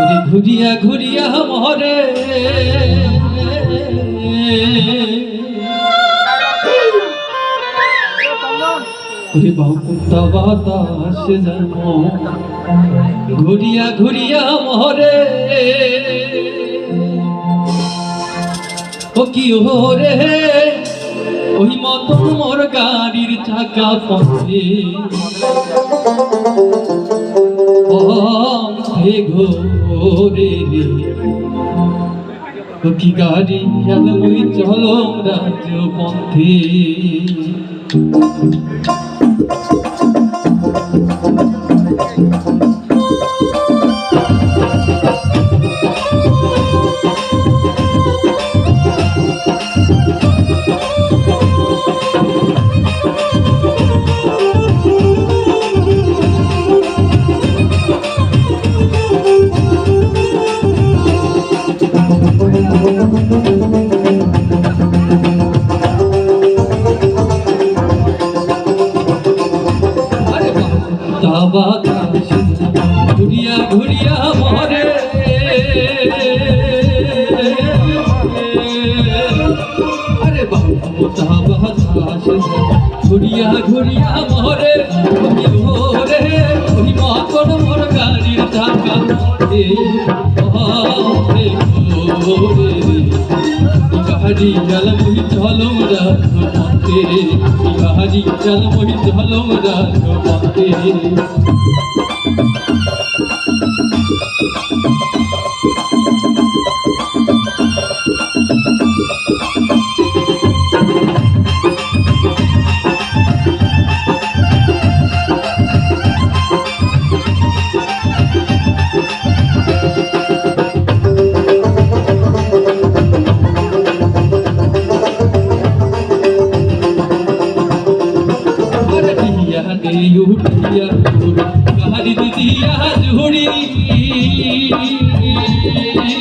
ওরে ঘুরিয়া ঘুরিয়া মরে ওরে বাহুকুন্তা বাতাস জন্ম ঘুরিয়া ঘুরিয়া মরে ও কি ওরে, ওই মতন মোর গাড়ির চাকা পথে। পথে ঘোরে রে। কি গাড়ি আলোই চলো রাজ পথে ঘুরিয়া ঘুরিয়া মরে। আরে বাবা ঘুরিয়া ঘুরিয়া মরে। মরে মতন মোর গাড়ির ঢাকা মরে। গাড়ি জল মুহি ঝলম রাত পথে গাড়ি জল মুহি ঝলম রাত পথে యూటియా